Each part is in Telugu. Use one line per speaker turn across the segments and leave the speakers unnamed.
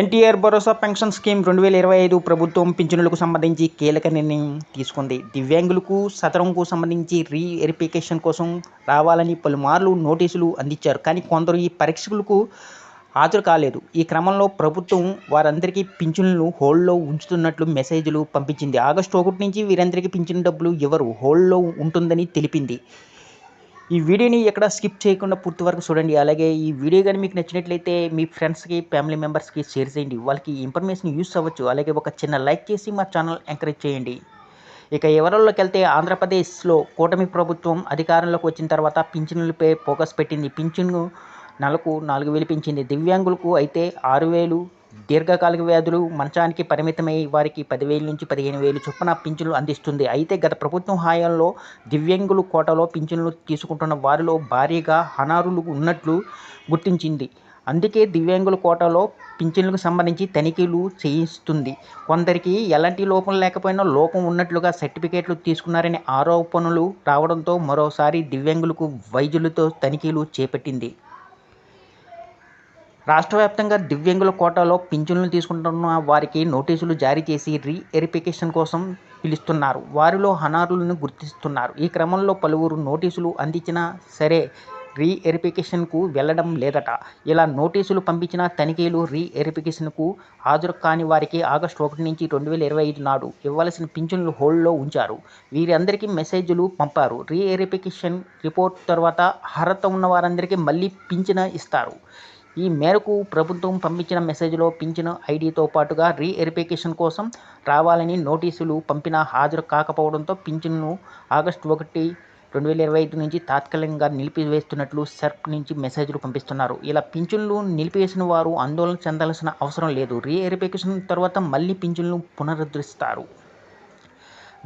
ఎన్టీఆర్ భరోసా పెన్షన్ స్కీమ్ రెండు వేల ఇరవై ఐదు ప్రభుత్వం పింఛనులకు సంబంధించి కీలక నిర్ణయం తీసుకుంది. దివ్యాంగులకు సతరంకు సంబంధించి రీ వెరిఫికేషన్ కోసం రావాలని పలుమార్లు నోటీసులు అందించారు. కానీ కొందరు ఈ పరీక్షలకు హాజరు కాలేదు. ఈ క్రమంలో ప్రభుత్వం వారందరికీ పింఛన్లను హోల్డ్లో ఉంచుతున్నట్లు మెసేజ్లు పంపించింది. ఆగస్టు ఒకటి నుంచి వీరందరికీ పింఛన్ డబ్బులు ఎవరు హోల్డ్లో ఉంటుందని తెలిపింది. ఈ వీడియోని ఎక్కడ స్కిప్ చేయకుండా పూర్తి వరకు చూడండి. అలాగే ఈ వీడియో కానీ మీకు నచ్చినట్లయితే మీ ఫ్రెండ్స్కి ఫ్యామిలీ మెంబర్స్కి షేర్ చేయండి. వాళ్ళకి ఇన్ఫర్మేషన్ యూస్ అవ్వచ్చు. అలాగే ఒక చిన్న లైక్ చేసి మా ఛానల్ ఎంకరేజ్ చేయండి. ఇక వివరాల్లోకి వెళ్తే ఆంధ్రప్రదేశ్లో కూటమి ప్రభుత్వం అధికారంలోకి వచ్చిన తర్వాత పింఛన్లపై ఫోకస్ పెట్టింది. పింఛను నెలకు నాలుగు వేలు పెంచింది. దివ్యాంగులకు అయితే ఆరు వేలు దీర్ఘకాలిక వ్యాధులు మంచానికి పరిమితమై వారికి పదివేల నుంచి పదిహేను వేలు చొప్పున పింఛన్లు అందిస్తుంది. అయితే గత ప్రభుత్వం హాయంలో దివ్యాంగులు కోటలో పింఛన్లు తీసుకుంటున్న వారిలో భారీగా అనారులు ఉన్నట్లు గుర్తించింది. అందుకే దివ్యాంగుల కోటాలో పింఛన్లకు సంబంధించి తనిఖీలు చేయిస్తుంది. కొందరికి ఎలాంటి లోపం లేకపోయినా లోపం ఉన్నట్లుగా సర్టిఫికేట్లు తీసుకున్నారనే ఆరోపణలు రావడంతో మరోసారి దివ్యాంగులకు వైద్యులతో తనిఖీలు చేపట్టింది. రాష్ట్ర వ్యాప్తంగా దివ్యాంగుల కోటాలో పింఛన్లు తీసుకుంటున్న వారికి నోటీసులు జారీ చేసి రీ వెరిఫికేషన్ కోసం పిలుస్తున్నారు. వారిలో అనారులను గుర్తిస్తున్నారు. ఈ క్రమంలో పలువురు నోటీసులు అందించినా సరే రీ వెరిఫికేషన్కు వెళ్ళడం లేదట. ఇలా నోటీసులు పంపించిన తనిఖీలు రీ వెరిఫికేషన్కు హాజరు కాని వారికి ఆగస్టు ఒకటి నుంచి రెండు వేల ఇరవై ఐదు నాడు ఇవ్వాల్సిన పింఛన్లు హోల్డ్లో ఉంచారు. వీరందరికీ మెసేజ్లు పంపారు. రీ వెరిఫికేషన్ రిపోర్ట్ తర్వాత అర్హత ఉన్న వారందరికీ మళ్ళీ పింఛన ఇస్తారు. ఈ మేరకు ప్రభుత్వం పంపించిన మెసేజ్లో పింఛను ఐడితో పాటుగా రీ వెరిఫికేషన్ కోసం రావాలని నోటీసులు పంపినా హాజరు కాకపోవడంతో పింఛన్ను ఆగస్టు ఒకటి రెండు వేల ఇరవై ఐదు నుంచి తాత్కాలికంగా నిలిపివేస్తున్నట్లు సెర్ప్ నుంచి మెసేజ్లు పంపిస్తున్నారు. ఇలా పింఛన్లు నిలిపివేసిన వారు ఆందోళన చెందాల్సిన అవసరం లేదు. రీ వెరిఫికేషన్ తర్వాత మళ్ళీ పింఛన్లు పునరుద్ధరిస్తారు.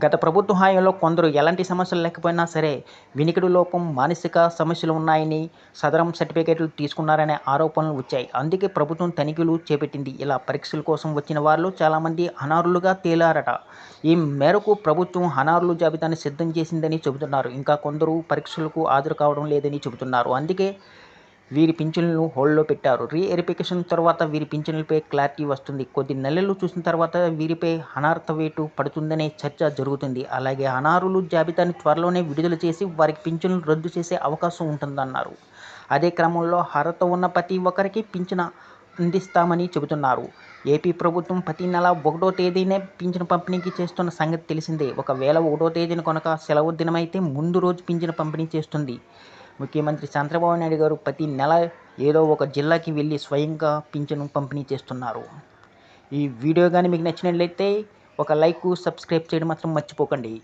గత ప్రభుత్వ హాయంలో కొందరు ఎలాంటి సమస్యలు లేకపోయినా సరే వినికిడి లోపం మానసిక సమస్యలు ఉన్నాయని సదరం సర్టిఫికేట్లు తీసుకున్నారనే ఆరోపణలు వచ్చాయి. అందుకే ప్రభుత్వం తనిఖీలు చేపట్టింది. ఇలా పరీక్షల కోసం వచ్చిన వారిలో చాలామంది అనారులుగా తేలారట. ఈ మేరకు ప్రభుత్వం అనారుల జాబితాను సిద్ధం చేసిందని చెబుతున్నారు. ఇంకా కొందరు పరీక్షలకు హాజరు కావడం లేదని చెబుతున్నారు. అందుకే వీరి పింఛన్లను హోల్డ్లో పెట్టారు. రీ వెరిఫికేషన్ తర్వాత వీరి పింఛన్లపై క్లారిటీ వస్తుంది. కొద్ది నెలలు చూసిన తర్వాత వీరిపై అనార్థ వేటు పడుతుందనే చర్చ జరుగుతుంది. అలాగే అనారులు జాబితాని త్వరలోనే విడుదల చేసి వారికి పింఛన్లు రద్దు చేసే అవకాశం ఉంటుందన్నారు. అదే క్రమంలో అర్హత ఉన్న ప్రతి ఒక్కరికి పింఛన అందిస్తామని చెబుతున్నారు. ఏపీ ప్రభుత్వం ప్రతి నెల ఒకటో తేదీనే పింఛను పంపిణీకి చేస్తున్న సంగతి తెలిసిందే. ఒకవేళ ఒకటో తేదీన కనుక సెలవు దినమైతే ముందు రోజు పింఛను పంపిణీ చేస్తుంది. ముఖ్యమంత్రి చంద్రబాబు నాయుడు గారు ప్రతి నెల ఏదో ఒక జిల్లాకి వెళ్ళి స్వయంగా పింఛను పంపిణీ చేస్తున్నారు. ఈ వీడియో కానీ మీకు నచ్చినట్లయితే ఒక లైక్ సబ్స్క్రైబ్ చేయడం మాత్రం మర్చిపోకండి.